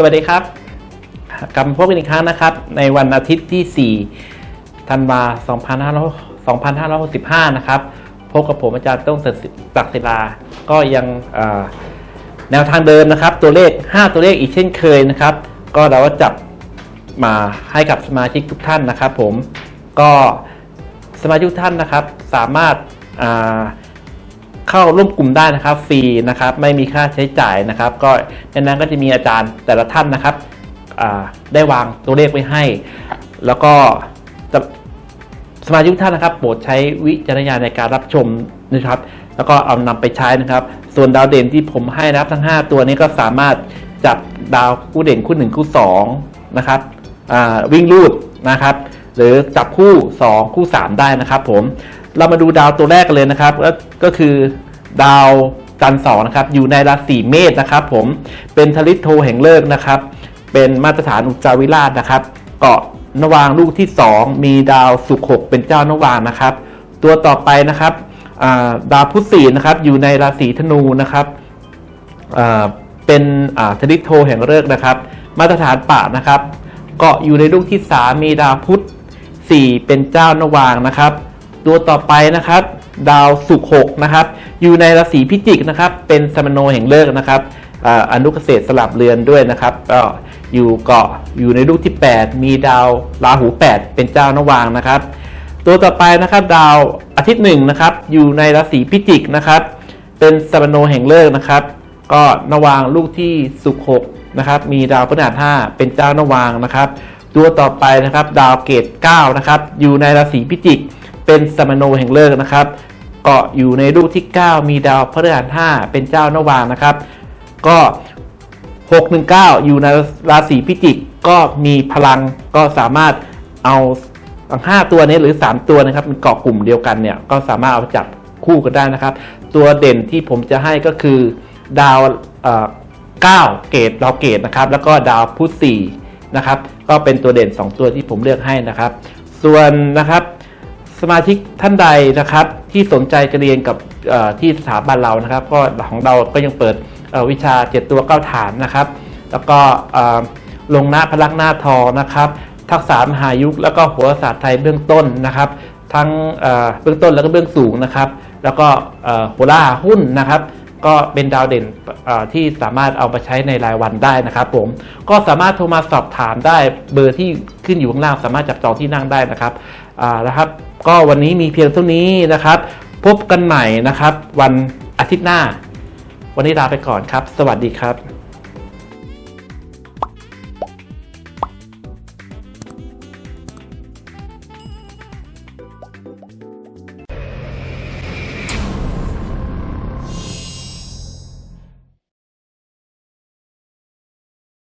สวัสดีครับ กลับมาพบกันอีกครั้งนะครับ ในวันอาทิตย์ที่ 4 ธันวา2500 2565 นะครับ พบกับผมอาจารย์ต้องศักดิ์ศิลา ก็ยังแนวทางเดิมนะครับ ตัวเลข 5 ตัวเลขอีกเช่นเคยนะครับ ก็เราก็จับมาให้กับสมาชิกทุกท่านนะครับ ผม ก็สมาชิกทุกท่านนะครับ สามารถ เข้าร่วมกลุ่มได้นะครับฟรีนะครับไม่มีค่าใช้จ่ายนะครับ ก็ในนั้นก็จะมีอาจารย์แต่ละท่านนะครับได้วางตัวเลขไว้ให้ แล้วก็สมาชิกท่านนะครับ โปรดใช้วิจารณญาณในการรับชมนะครับ แล้วก็เอานำไปใช้นะครับ ส่วนดาวเด่นที่ผมให้นะครับทั้ง 5 ตัวนี้ก็สามารถจับดาวคู่เด่นคู่ 1 คู่ 2 นะครับวิ่งรูดนะครับ หรือจับคู่ 2 คู่ 3 ได้นะครับผม เรามาดูดาวตัวแรกกันเลยนะครับ ก็คือดาวจันทร์สองนะครับ อยู่ในราศีเมษนะครับ ผมเป็นทลิตโทแห่งเลิกนะครับ เป็นมาตรฐานอุจจาวิราชนะครับ เกาะนวางลูกที่ 2 มีดาวสุขหกเป็นเจ้านวางนะครับ ตัวต่อไปนะครับดาวพุธศีนะครับ อยู่ในราศีธนูนะครับเป็นทริตโทแห่งฤกษ์นะครับ มาตรฐานป่านะครับ เกาะอยู่ในลูกที่ 3 มีดาวพุธ4เป็นเจ้านวางนะครับ ตัวต่อไปนะครับ ดาวสุขหกนะครับ อยู่ในราศีพิจิกนะครับ เป็นสมโนแห่งเลิกนะครับออนุเกษตรสลับเรือนด้วยนะครับก็อยู่เกาะอยู่ในลูกที่ 8 มีดาวราหู 8 เป็นเจ้านวางนะครับ ตัวต่อไปนะครับดาวอาทิตย์หนึ่งนะครับ อยู่ในราศีพิจิกนะครับ เป็นสมโนแห่งเลิกนะครับ ก็นวางลูกที่สุขหกนะครับ มีดาวพฤหัสห้าเป็นเจ้านวางนะครับ ตัวต่อไปนะครับ ดาวเกต9นะครับ อยู่ในราศีพิจิก เป็นสมโนแห่งเลิกนะครับ เกาะอยู่ในลูกที่ 9 มีดาวพฤหัสห้าเป็นเจ้านวางนะครับ ก็ 619 อยู่ในราศีพิจิกก็มีพลังก็สามารถเอาทั้ง5ตัวนี้หรือ 3 ตัวนะครับเป็นเกาะกลุ่มเดียวกันเนี่ยก็สามารถเอาจับคู่กันได้นะครับ ตัวเด่นที่ผมจะให้ก็คือดาวเอ่อ9เกตดาวเกตนะครับ แล้วก็ดาวพุธ4นะครับ ก็เป็นตัวเด่น 2 ตัวที่ผมเลือกให้นะครับ ส่วนนะครับ สมาชิกท่านใดนะครับ ที่สนใจจะเรียนกับที่สถาบันเรานะครับ ก็ของเราก็ยังเปิดวิชา 7 ตัว9ฐานนะครับ แล้วก็ลงหน้าพลักหน้าทอนะครับ ทักษะมหายุคแล้วก็โหราศาสตร์ไทยเบื้องต้นนะครับ ทั้งเบื้องต้นแล้วก็เบื้องสูงนะครับ แล้วก็เอ่อโหราหุ้นนะครับ ก็เป็นดาวเด่นที่สามารถเอาไปใช้ในรายวันได้นะครับผมก็สามารถโทรมาสอบถามได้เบอร์ที่ขึ้นอยู่ข้างล่าง สามารถจับจองที่นั่งได้นะครับนะครับ ก็วันนี้มีเพียงเท่านี้นะครับ พบกันใหม่นะครับ วันอาทิตย์หน้า วันนี้ลาไปก่อนครับ สวัสดีครับ